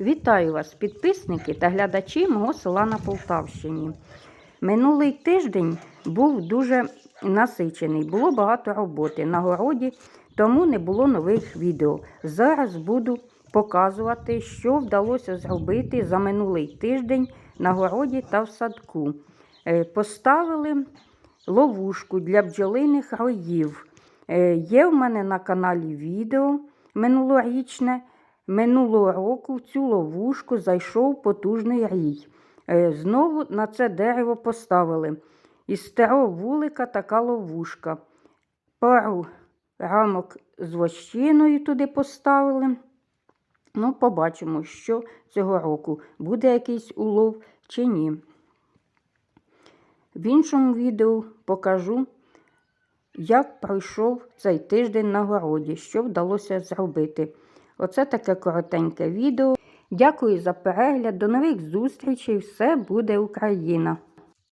Вітаю вас, підписники та глядачі мого села на Полтавщині. Минулий тиждень був дуже насичений, було багато роботи на городі, тому не було нових відео. Зараз буду показувати, що вдалося зробити за минулий тиждень на городі та в садку. Е, Поставили ловушку для бджолиних роїв. Е, Є в мене на каналі відео минулорічне. Минулого року в цю ловушку зайшов потужний рій. Е, Знову на це дерево поставили. Із старого вулика така ловушка. Пару рамок з вощиною туди поставили. Ну, побачимо, що цього року буде якийсь улов чи ні. В іншому відео покажу, як пройшов цей тиждень на городі, що вдалося зробити. Оце таке коротеньке відео. Дякую за перегляд. До нових зустрічей. Все буде Україна!